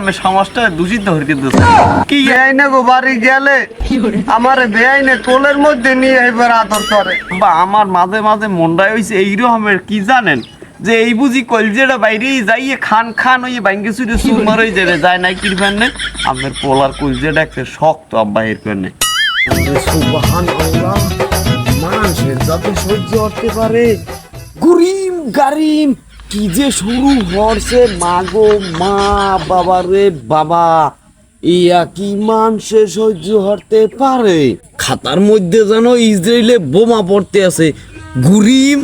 আমি সমাজটা দূষিত কি বেআইনে গো বাড়ি গেলে আমার বেআইনে কোলের মধ্যে নিয়ে এবার আদর করে। বা আমার মাঝে মাঝে মন্ডায় হইছে এই রকমের কি জানেন? যে এই বুঝি কলজেটা বাইরেই যাইয়ে খান খান ওই বাইঙ্গে সুরে সুমার হয়ে যাবে যায় নাই কির ফেনে আমার পোলার কলজেটা একটা শক্ত আব্বা এর ফেনে সুবহান আল্লাহ মানুষের যাতে সহ্য করতে পারে গুরিম গারিম কি যে শুরু হরছে মাগো মা বাবা রে বাবা। ইয়া কি মানুষে সহ্য করতে পারে? খাতার মধ্যে যেন ইসরায়েলে বোমা পড়তে আছে। গুরিম,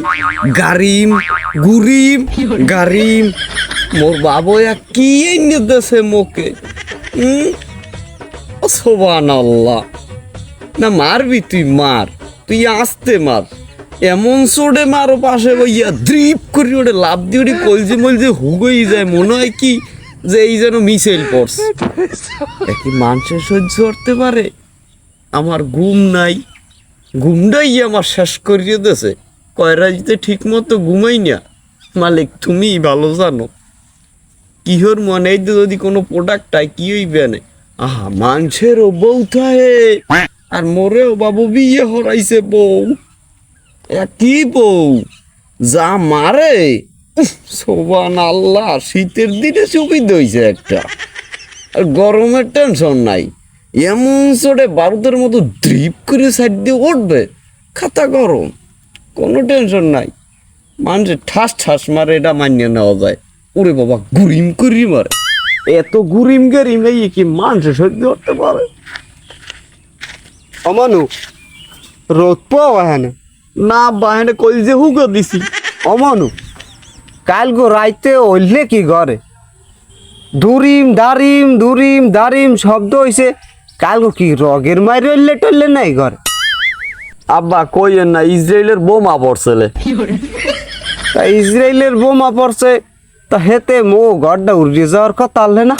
গারিম গুরিম, গারিম। মোর বাবয়া কি এনে দেছে মোকে? সোবান আল্লাহ। না মারবি তুই, মার। তুই আসতে মার। এমন সোডে মারো পাশে বইয়া, দ্রিপ করি ওটা লাভ দিয়ে ওটি কলজি মলজি হুগই যায়, মনে হয় কি যে এই যেন মিসাইল পড়ছে কি মানুষের সহ্য করতে পারে? আমার ঘুম নাই। ঘুমটাই আমার শেষ করিয়ে দেছে কয়রাজিতে ঠিক মতো ঘুমাই না। মালিক তুমি ভালো জানো। কিহর মনে যদি কোনো প্রোডাক্ট হয় কি হইবে না আহা মানুষেরও বউ থাকে। আর মোরেও বাবু বিয়ে হরাইছে বউ। এ কি বউ? যা মারে? সোবান আল্লাহ শীতের দিনে সুবিধা হইছে একটা। আর গরমের টেনশন নাই। এমন চড়ে বারুদের মতো ড্রিপ করে সাইড দিয়ে উঠবে, খাতা গরম। কোনো টেনশন নাই। মানুষের ঠাস ঠাস মারে, এটা মানিয়ে নেওয়া যায়। ওরে বাবা, গুরিম করি মারে। এত গুরিম গেরিম, এই কি মানুষে সহ্য করতে পারে? অমানু, রোদ পাওয়া হ্যাঁ না বাহিনে কই যে হুগো দিছি। অমানু কাল গো রাইতে ওইলে কি ঘরে? দুরিম দারিম দুরিম দারিম শব্দ হইছে কাল গো কি রগের মাইরে ওইলে টইলে নাই ঘরে? আব্বা কইয়েন না ইসরায়েলের বোমা পড়ছেলে তা ইসরায়েলের বোমা পড়ছে তা হেতে মো ঘরটা উড়িয়ে যাওয়ার কথা আনলে না?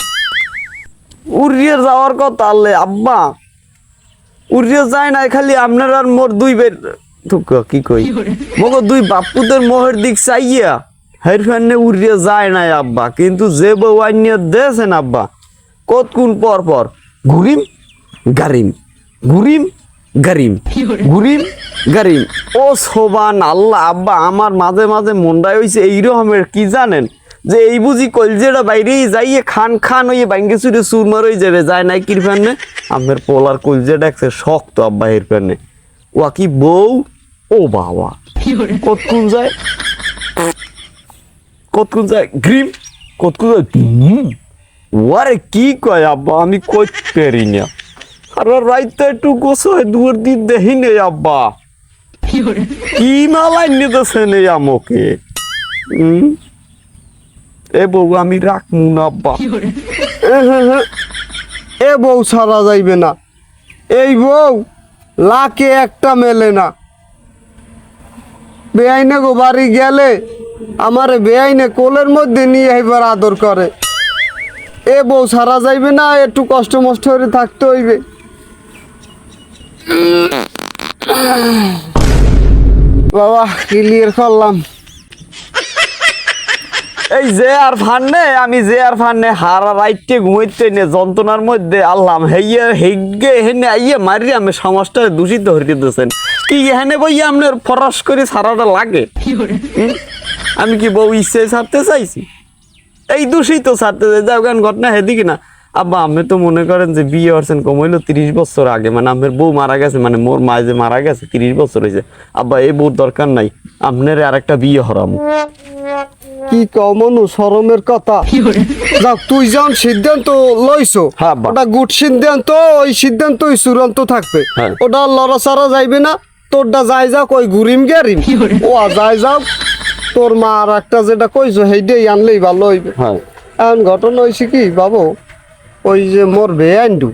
উড়িয়ে যাওয়ার কথা আল্লে আব্বা। উড়িয়ে যায় না খালি আপনার আর মোর দুই বের কি কই? মগো দুই বাপুদের মোহের দিক চাইয়া হের ফ্যানে উড়িয়ে যায় নাই আব্বা, কিন্তু যে বউ আইনিয়ে দেছেন আব্বা কত কোন পর পর, ঘুরিম, গারিম ঘুরিম গারিম ঘুরিম, গারিম। ও সোবান আল্লাহ, আব্বা, আমার মাঝে মাঝে মন্ডায় হইছে এই রকমের, কি জানেন? যে এই বুঝি কলজেটা বাইরেই যাইয়ে খান খান ওই ব্যাঙ্গে চুরে সুরমার হয়ে যাবে, যায় নাই কির ফ্যানে আমার পোলার কলজেটা একটা শক্ত আব্বা এর ফ্যানে ও কি বউ? ও বাবা। কতক্ষণ যায়? কতক্ষণ যায়? গ্রিম কতক্ষণ যায়। ওয়ারে কি কয় আব্বা, আমি কইতে পারি না। আর রাইতে একটু গোসয় দুয়ার দিন দেখি নেই আব্বা। কি মালাই নিতেছে নেই আমাকে? এ বউ, আমি রাখমু না আব্বা। এ বউ ছাড়া যাইবে না। এই বউ, লাকে একটা মেলে না। বেআইনে গো বাড়ি গেলে আমার বেআইনে কোলের মধ্যে নিয়ে এবার আদর করে। এ বউ সারা যাইবে না, একটু কষ্ট মষ্ট হয়ে থাকতে হইবে। বাবা ক্লিয়ার করলাম। এই যে আর ফান্নে আমি যে আর ফান্নে হারা রাইতে ঘুমাইতে নে যন্ত্রণার মধ্যে আল্লাহ হেইয়ে হেগে হেনে আইয়ে মারি আমি সমাজটা দূষিত হইতে দিতেছেন। কি হেনে বইয়া আপনার ফরাস করে সারাটা লাগে? আমি কি বউ ইচ্ছে ছাড়তে চাইছি? এই দূষিত ছাড়তে চাই যাও গান ঘটনা হেদিকে না। আব্বা আমি তো মনে করেন যে বিয়ে হচ্ছেন কম হইল তিরিশ বছর আগে মানে আমার বউ মারা গেছে মানে মোর মা যে মারা গেছে তিরিশ বছর হয়েছে আব্বা এই বউর দরকার নাই আপনার আর একটা বিয়ে হরামু। কি কমনু শরমের কথা। যাক তুই যখন সিদ্ধান্ত লইছো হ্যাঁ, ওটা গুড সিদ্ধান্ত ওই সিদ্ধান্তই চূড়ান্ত থাকবে। হ্যাঁ। ওটা লড়াচড়া যাইবে না তোরটা যাই যাক ওই ঘুরিম গেরিম। ও যাই যাক তোর মা আর একটা যেটা কইছো সেইটাই আনলেই ভালো হইবে। হ্যাঁ। এখন ঘটনা হয়েছে কি বাবু? ওই যে মোর বেআইনটু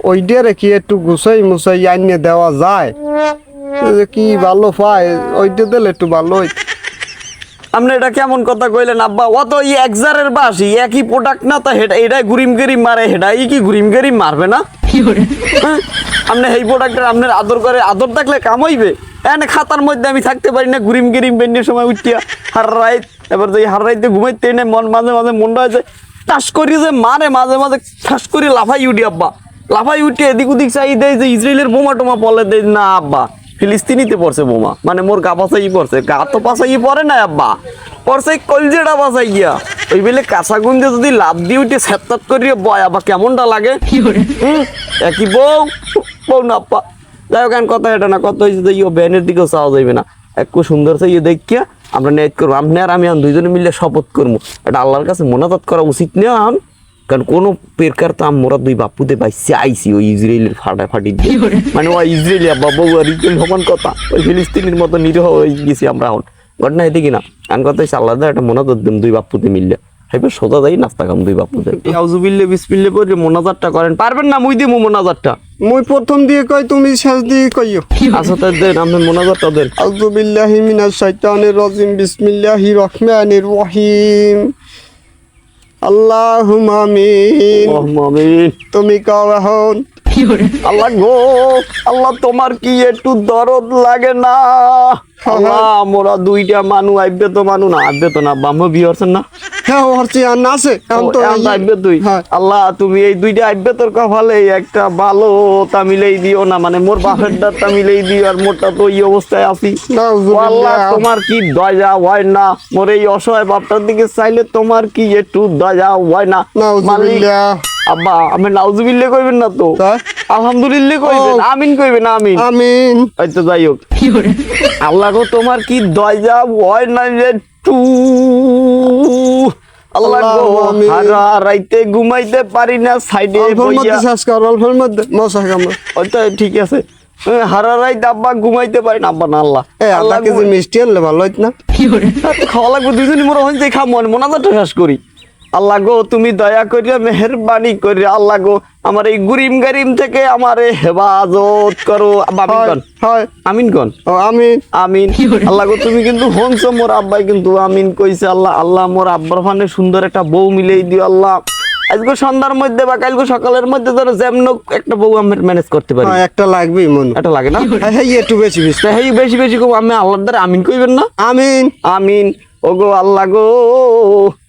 ওই ডেরে কি একটু গুছাই মুছাই আইনে দেওয়া যায়? যে কি ভালো পায় ওইটা দিলে একটু ভালো আপনি এটা কেমন কথা কইলেন আব্বা? অত ই একজারের বাসি একই প্রোডাক্ট না তো হেটা এটাই গুরিম গেরিম মারে হেটাই কি গুরিম গেরিম মারবে না? হ্যাঁ? আপনি এই প্রোডাক্টের আপনার আদর করে আদর থাকলে কাম হইবে? এনে খাতার মধ্যে আমি থাকতে পারি না গুরিম গেরিম বেন্যের সময় উঠিয়া আর রাইত এবার যে হারাইতে ঘুমাইতে নেই মন মাঝে মাঝে মনটা হয়েছে ঠাস করি যে মারে মাঝে মাঝে ঠাস করে লাফাই উঠি আব্বা। লাফাই উঠে এদিক ওদিক চাই দেয় যে ইসরায়েলের বোমা টোমা পলে দেয় না আব্বা ফিলিস্তিনিতে পড়ছে বোমা। মানে মোর গা পাশাই পড়ছে। গা তো পাশাই পড়ে না আব্বা। পড়ছে কলজেটা পাশাই গিয়া ওই বেলে কাঁচা গুন্দে যদি লাভ দিয়ে উঠে সেত্তাত করিয়ে বয় আবার কেমনটা লাগে? একই বউ বউ না আব্বা। যাই হোক কথা এটা না কথা হয়েছে যে ইয়ে ব্যানের দিকেও চাওয়া যাইবে না। একটু সুন্দর সে ইয়ে দেখিয়া আমরা নেট করব। আপনি আর আমি এখন দুইজনে মিলে শপথ করব। এটা আল্লাহর কাছে মোনাজাত করা উচিত না আম কারণ কোনো পেরকার তো আমরা দুই বাপুতে বাইসে আইসি ওই ইসরায়েলের ফাটাফাটি দিয়ে। মানে ওই ইসরায়েলি আব্বা বউ আর ইসরায়েল সমান কথা। ওই ফিলিস্তিনের মতো নিরীহ হয়ে গেছি আমরা এখন। ঘটনা এদিকে কিনা আমি কথা হচ্ছে আল্লাহ একটা মোনাজাত দেন দুই বাপুতে মিললে হাইবে সোজা যাই নাস্তা খাম দুই বাপুতে আউজুবিল্লে বিসমিল্লে পড়ে মোনাজাতটা করেন। পারবেন না মুই দিমু মোনাজাতটা। মুই প্রথম দিয়ে কই তুমি শেষ দিয়ে কইও। আচ্ছা তাই দেন আপনি মোনাজাতটা দেন। আউযু বিল্লাহি মিনাশ শাইতানির রাজিম বিসমিল্লাহির রহমানির রহিম। আল্লাহুম্মা আমিন। আমিন। তুমি কও এখন আল্লাহ গো আল্লাহ তোমার কি একটু দরদ লাগে না? আল্লাহ মোরা দুইটা মানু আইবে তো মানু না আইবে তো না বাম্ম বিয়ে না? হ্যাঁ আছে এখন তো আইবে তুই। হ্যাঁ। আল্লাহ তুমি এই দুইটা আইবে তোর কপালে একটা ভালো তা দিও না মানে মোর বাপের দাঁতটা মিলেই দিও আর মোরটা তো এই অবস্থায় আছি। আল্লাহ তোমার কি দয়া হয় না? মোর এই অসহায় বাপটার দিকে চাইলে তোমার কি একটু দয়া হয় না? মালিক আব্বা আমি নাউজুবিল্লে কইবেন না তো? আলহামদুলিল্লাহ কইবেন আমিন কইবেন আমিন। আমিন। যাই হোক। আল্লাহ গো তোমার কি দয়া হয় না একটু? আল্লাহ রাইতে ঘুমাইতে পারি না সাইডে মধ্যে মশা কামড় ওইটা ঠিক আছে। হারা রাইতে আব্বা ঘুমাইতে পারি না আব্বা না আল্লাহ। আল্লাহ কেজি মিষ্টি আনলে ভালো হইত না? খাওয়া লাগবে দুজনই মোর হইতে মনে মোনাজাতটা শেষ করি। আল্লাহ গো তুমি দয়া করিয়া মেহরবানি করিয়া আল্লাহ গো আমার এই গুরিম গারিম থেকে আমার হেফাজত করো। আব্বা, আমিন হয় কন হয়। আমিন কন ও আমিন। আমিন আল্লাহ গো তুমি কিন্তু হংস মোর আব্বাই কিন্তু আমিন কইছে আল্লাহ আল্লাহ মোর আব্বার ফানে সুন্দর একটা বউ মিলেই দিও আল্লাহ। আজকে সন্ধ্যার মধ্যে বা কালকে সকালের মধ্যে ধরো যেমন একটা বউ আমি ম্যানেজ করতে পারি। হ্যাঁ, একটা লাগবেই মন। এটা লাগে না? হ্যাঁ হ্যাঁ একটু বেশি বেশি। তা হেই বেশি বেশি কম আমি আল্লাহর দ্বারা আমিন কইবেন না? আমিন। আমিন। ওগো আল্লাহ গো।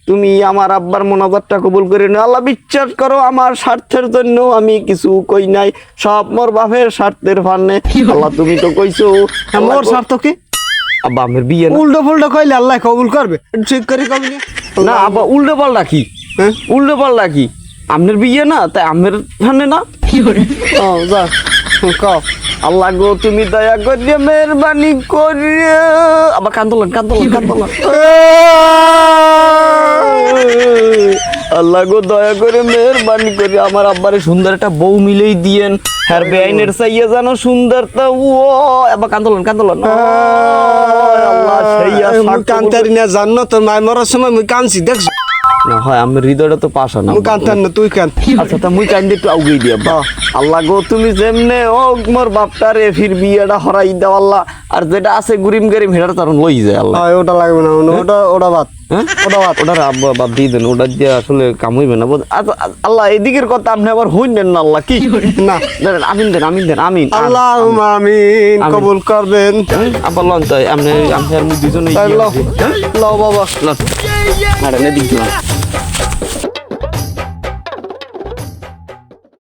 তুমি আমার আব্বার মোনাজাতটা কবুল করে নিও। আল্লাহ বিশ্বাস করো আমার স্বার্থের জন্য আমি কিছু কই নাই। সব মোর বাপের স্বার্থের ফান্নে আল্লাহ তুমি তো কইছো। মোর স্বার্থ কি? আব্বা আমার বিয়ে না। উল্টো ফুল্টো কইলে আল্লাহ কবুল করবে। ঠিক করে কবি না। আব্বা উল্টো পাল্টা কি? হ্যাঁ? উল্টো পাল্টা কি? আপনার বিয়ে না তাই আমের ফান্নে না। কি ও যা কও আল্লাহ গো তুমি দয়া করিয়া মেহরবানি করিয়া আবার কান্দোলন কান্দোলন কান্দোলন আল্লাহ গো দয়া করে মেহরবানি করে। আমার আব্বারে সুন্দর একটা বউ মিলেই দিয়েন। হ্যার বেআইনের চাইয়া জানো সুন্দর তা ও আবার কান্দোলন কান্দোলন কান্তারি না জানো তোর মায় মরার সময় মুই কানছি দেখছ? না হয় আমার হৃদয়টা তো পাশা না। কান্তার না তুই কান। আচ্ছা তা মুই কান্দে একটু আউগেই দিয়া বা আল্লাহ গো তুমি যেমনে ও মোর বাপটা রে ফির বিয়েটা হরাই দাও আল্লাহ। আর যেটা আছে গুরিম গরিম হেটার তারণ লই যায় আল্লাহ। ওটা লাগবে না ওটা ওটা বাদ। ওটা বাদ বাদ দিয়ে দেন ওটা দিয়ে আসলে কাম হইবে না। আচ্ছা, আল্লাহ এদিকের কথা আপনি আবার হইলেন না আল্লাহ কি? না আমিন দেন আমিন দেন আমিন আল্লাহ আমিন। কবুল করবেন। আবার লন তাই আপনি আপনি আর দুজনে লও। লও বাবা এদিক